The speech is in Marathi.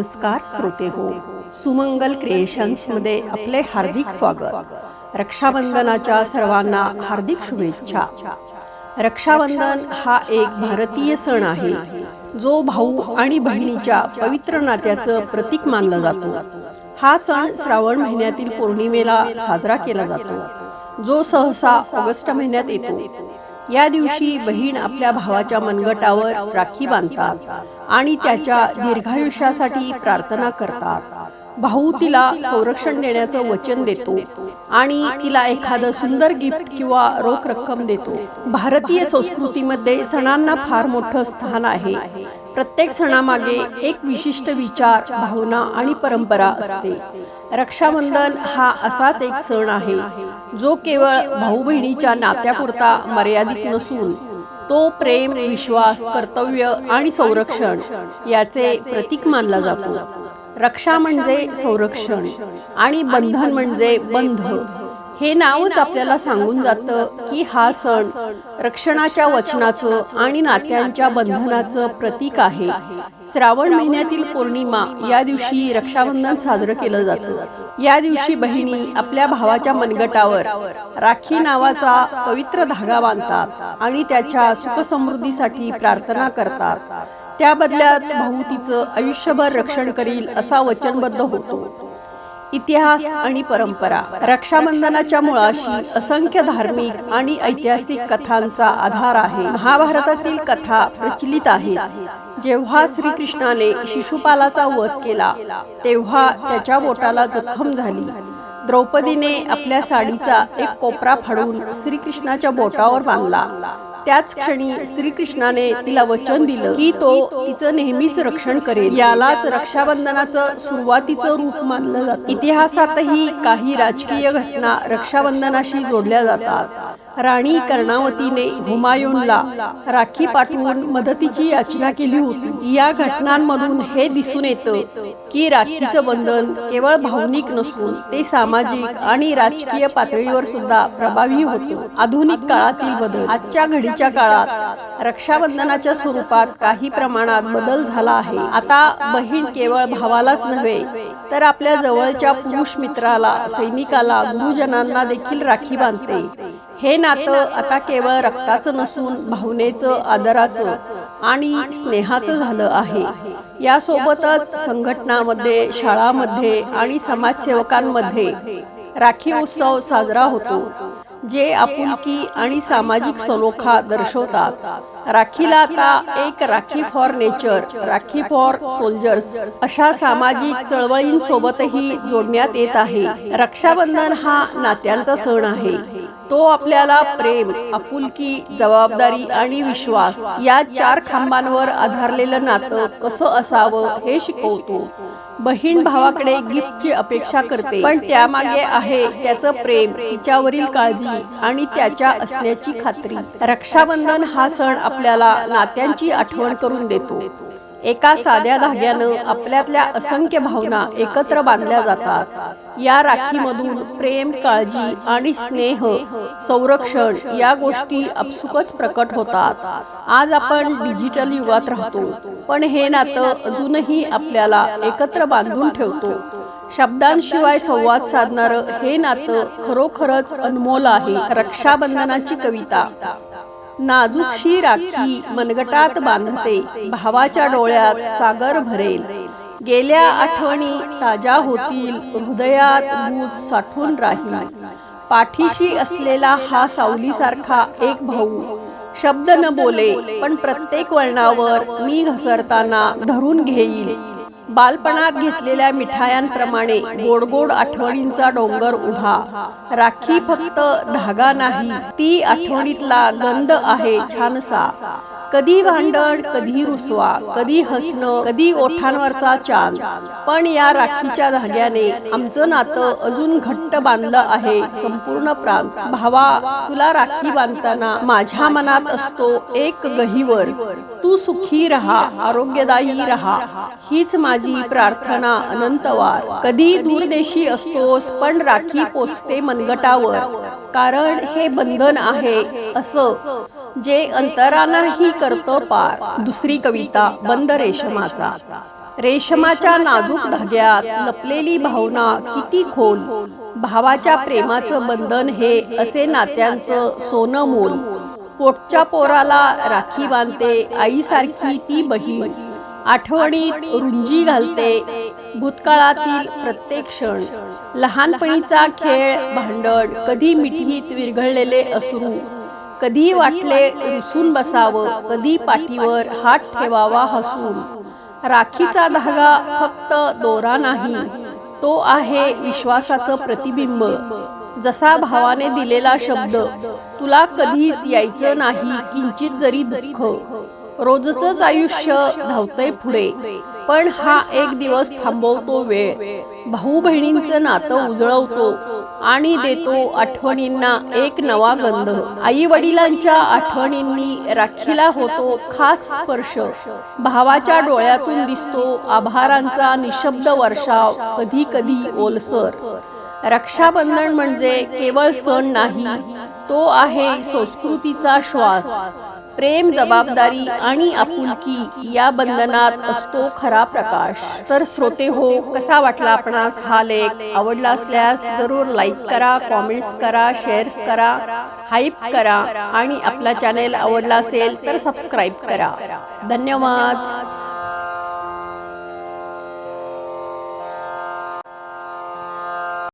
नमस्कार श्रोते हो. सुमंगल क्रिएशन्समध्ये आपले हार्दिक स्वागत. रक्षाबंधनाच्या सर्वांना हार्दिक शुभेच्छा. रक्षाबंधन हा एक भारतीय सण आहे जो भाऊ आणि बहिणीच्या पवित्र नात्याचं प्रतीक मानला जातो. हा सण श्रावण महिन्यातील पौर्णिमेला साजरा केला जातो जो सहसा ऑगस्ट महिन्यात येतो. या दिवशी बहीण आपल्या भावाच्या मनगटावर राखी बांधतात. आणि त्याच्या दीर्घायुष्यासाठी प्रार्थना करतात. भाऊ तिला संरक्षण देण्याचं वचन देतो आणि तिला एखादं सुंदर गिफ्ट किंवा रोख रक्कम देतो. भारतीय संस्कृतीमध्ये सणांना फार मोठं स्थान आहे. प्रत्येक सणामागे एक विशिष्ट विचार भावना आणि परंपरा असते. रक्षाबंधन हा असाच एक सण आहे. जो केवळ भाऊ बहिणीच्या नात्यापुरता मर्यादित नसून तो प्रेम विश्वास कर्तव्य आणि संरक्षण याचे प्रतीक मानला जातो. रक्षा म्हणजे संरक्षण आणि बंधन म्हणजे बंध. हे नावच आपल्याला सांगून जातं की हा सण रक्षणाच्या वचनाचं आणि नात्यांच्या बंधनाचं प्रतीक आहे. श्रावण महिन्यातील पौर्णिमा या दिवशी रक्षाबंधन साजरं केलं जातं. या दिवशी बहिणी आपल्या भावाच्या मनगटावर राखी नावाचा पवित्र धागा बांधतात आणि त्याच्या सुखसमृद्धीसाठी प्रार्थना करतात. त्या बदल्यात भाऊ तिचं आयुष्यभर रक्षण करील असा वचनबद्ध होतो. इतिहास आणि परंपरा रक्षाबंधनाच्या मुळाशी असंख्य धार्मिक आणि ऐतिहासिक कथांचा आधार आहे. महाभारतातील कथा प्रचलित आहेत. जेव्हा श्रीकृष्णाने शिशुपालाचा वध केला तेव्हा त्याच्या बोटाला जखम झाली. द्रौपदीने आपल्या साडीचा एक कोपरा फाडून श्रीकृष्णाच्या बोटावर बांधला. त्याच क्षणी श्रीकृष्णाने तिला वचन दिलं की तो तिचं नेहमीच रक्षण करेल. यालाच रक्षाबंधनाचं सुरुवातीचं रूप मानलं जातं. इतिहासातही काही राजकीय घटना रक्षाबंधनाशी जोडल्या जातात. राणी कर्णावतीने हुमायूनला राखी पाठवून मदतीची याचना केली होती. या घटनांमधून हे दिसून येतं की राखीचं बंधन केवळ भावनिक नसून ते सामाजिक आणि राजकीय पातळीवर सुद्धा प्रभावी होते. आधुनिक काळातील बदल आजच्या घडीच्या काळात रक्षाबंधनाच्या स्वरूपात काही प्रमाणात बदल झाला आहे. आता बहीण केवळ भावालाच नव्हे तर आपल्या जवळच्या पुरुष मित्राला सैनिकाला गुरुजनांना देखील राखी बांधते. हे नातं आता केवळ रक्ताचं नसून भावनेचं आदराचं आणि स्नेहाचं झालं आहे. यासोबतच संघटनामध्ये शाळामध्ये आणि समाजसेवकांमध्ये राखी उत्सव साजरा होतो जे आपुलकी आणि सामाजिक सलोखा दर्शवतात. राखीला आता एक Rakhi for nature Rakhi for soldiers अशा सामाजिक चळवळींसोबतही जोडण्यात येत आहे. रक्षाबंधन हा नात्यांचा सण आहे. तो आपल्याला प्रेम आपुलकी जबाबदारी आणि विश्वास या चार खांबांवर आधारलेलं नातं कसं असावं हे शिकवतो. बहीण भावाकडे गिफ्टची अपेक्षा करते. पण त्यामागे आहे त्याचं प्रेम तिच्यावरील काळजी आणि त्याच्या असण्याची खात्री. रक्षाबंधन हा सण आपल्याला नात्यांची आठवण करून देतो. एका साध्या धाग्यानं आपल्यातल्या असंख्य भावना एकत्र बांधल्या जातात. या राखीमधून प्रेम काळजी आणि स्नेह संरक्षण या गोष्टी आपसुकच प्रकट होतात. आज आपण डिजिटल युगात राहतो. पण हे नातं अजूनही आपल्याला एकत्र बांधून ठेवतो. शब्दांशिवाय संवाद साधणार हे नातं खरोखरच अनमोल आहे रक्षाबंधनाची कविता. नाजूकशी राखी मनगटात बांधते भावाच्या डोळ्यात सागर भरेल. गेल्या आठवणी ताज्या होतील हृदयात बूज साठून राहील. पाठीशी असलेला हा सावलीसारखा एक भाऊ. शब्द न बोले पण प्रत्येक वळणावर मी घसरताना धरून घेईल. बालपणात घेतलेल्या मिठायांप्रमाणे गोड गोड आठवणींचा डोंगर उभा. राखी फक्त धागा नाही ती आठवणीतला गंध आहे छानसा. कधी भांडण कधी रुसवा कधी हसणं कधी ओठांवरचा चांद. पण या राखीच्या धाग्याने आमचं नातं अजून घट्ट बांधलं आहे संपूर्ण प्रांत. भावा तुला राखी बांधताना माझ्या मनात असतो एक गहीवर. तू सुखी रहा आरोग्यदायी रहा. हीच माझी माझी प्रार्थना अनंतवार. कधी दूरदेशी असतोस पण राखी पोचते मनगटावर. कारण हे बंधन आहे असं जे अंतरानाही करतो पार. दुसरी कविता बंद रेशमाचा. रेशमाच्या नाजूक धाग्यात लपलेली भावना किती खोल. भावाच्या प्रेमाचं बंधन हे असे नात्यांचं सोनं मोल. पोटच्या पोराला राखी बांधते आईसारखी ती बहीण. आठवणीत रुंजी घालते. भूतकाळातील प्रत्येक क्षण. लहानपणीचा खेळ भांडण कधी मिठीत विरघळलेले असू कधी वाटले रुसून बसावं कधी पाठीवर हात ठेवावा हसून. राखीचा धागा फक्त दोरा नाही तो आहे विश्वासाचं प्रतिबिंब. जसा भावाने दिलेला शब्द तुला कधीच यायचं नाही किंचित जरी दुःख. रोजच आयुष्य धावतंय पुढे. पण हा एक दिवस थांबवतो वेळ. भाऊ बहिणींचं नातं उजळवतो आणि देतो आठवणींना एक नवा गंध. आई वडिलांच्या आठवणींनी राखीला होतो खास स्पर्श. भावाच्या डोळ्यातून दिसतो आभारांचा निशब्द वर्षाव कधी कधी ओलसर. रक्षाबंधन म्हणजे केवळ सण नाही तो आहे संस्कृतीचा श्वास. प्रेम जबाबदारी आणि आपुलकी या बंधनात असतो खरा प्रकाश. तर श्रोते हो कसा वाटला आपणास हा लेख? आवडला असल्यास जरूर लाईक करा कॉमेंट्स करा शेअर्स करा हाईप करा आणि आपला चॅनेल आवडला असेल तर सबस्क्राईब करा. धन्यवाद.